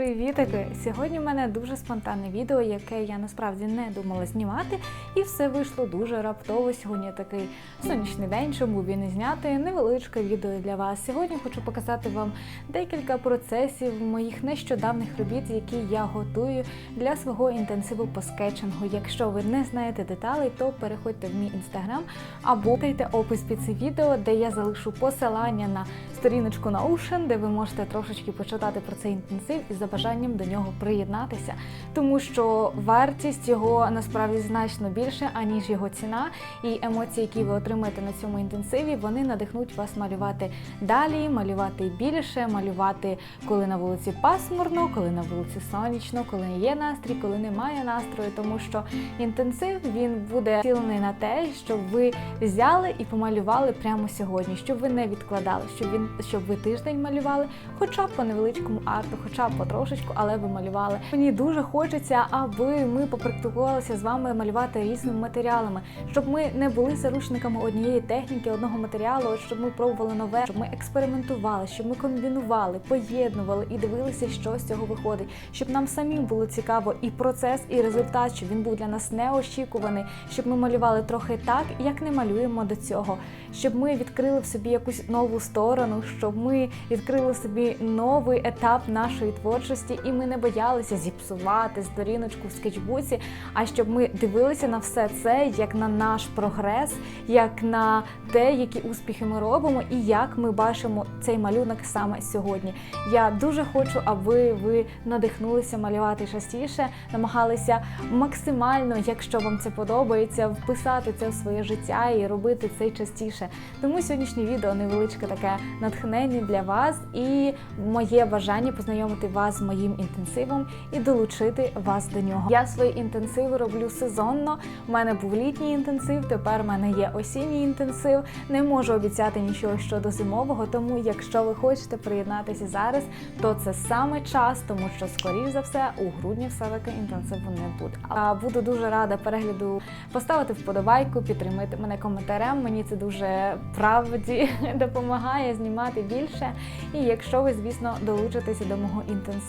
Привітики! Сьогодні в мене дуже спонтанне відео, яке я насправді не думала знімати, і все вийшло дуже раптово. Сьогодні такий сонячний день, чому і не зняти невеличке відео для вас. Сьогодні хочу показати вам декілька процесів моїх нещодавних робіт, які я готую для свого інтенсиву по скетчингу. Якщо ви не знаєте деталей, то переходьте в мій інстаграм або дайте опис під це відео, де я залишу посилання на сторіночку Notion, де ви можете трошечки почитати про цей інтенсив і за бажанням до нього приєднатися, тому що вартість його насправді значно більше, аніж його ціна, і емоції, які ви отримаєте на цьому інтенсиві, вони надихнуть вас малювати далі, малювати більше, малювати, коли на вулиці пасмурно, коли на вулиці сонячно, коли є настрій, коли немає настрою, тому що інтенсив він буде цілений на те, щоб ви взяли і помалювали прямо сьогодні, щоб ви не відкладали, щоб він щоб ви тиждень малювали, хоча б по невеличкому арту, хоча б потрошечку, але ви малювали. Мені дуже хочеться, аби ми попрактикувалися з вами малювати різними матеріалами, щоб ми не були заручниками однієї техніки, одного матеріалу, щоб ми пробували нове, щоб ми експериментували, щоб ми комбінували, поєднували і дивилися, що з цього виходить, щоб нам самим було цікаво і процес, і результат, щоб він був для нас неочікуваний, щоб ми малювали трохи так, як не малюємо до цього, щоб ми відкрили в собі якусь нову сторону, щоб ми відкрили собі новий етап нашої творчості, і ми не боялися зіпсувати сторіночку в скетчбуці, а щоб ми дивилися на все це як на наш прогрес, як на те, які успіхи ми робимо, і як ми бачимо цей малюнок саме сьогодні. Я дуже хочу, аби ви надихнулися малювати частіше, намагалися максимально, якщо вам це подобається, вписати це в своє життя і робити це частіше. Тому сьогоднішнє відео невеличке таке натхнення для вас і моє бажання познайомити вас з моїм інтенсивом і долучити вас до нього. Я свої інтенсиви роблю сезонно. У мене був літній інтенсив, тепер в мене є осінній інтенсив. Не можу обіцяти нічого щодо зимового, тому якщо ви хочете приєднатися зараз, то це саме час, тому що скоріш за все у грудні все-таки інтенсиву не буде. А буду дуже рада перегляду поставити вподобайку, підтримати мене коментарем. Мені це дуже правді допомагає знімати більше. І якщо ви, звісно, долучитеся до мого інтенсиву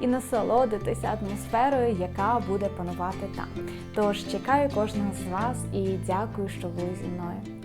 і насолодитися атмосферою, яка буде панувати там. Тож чекаю кожного з вас і дякую, що ви зі мною.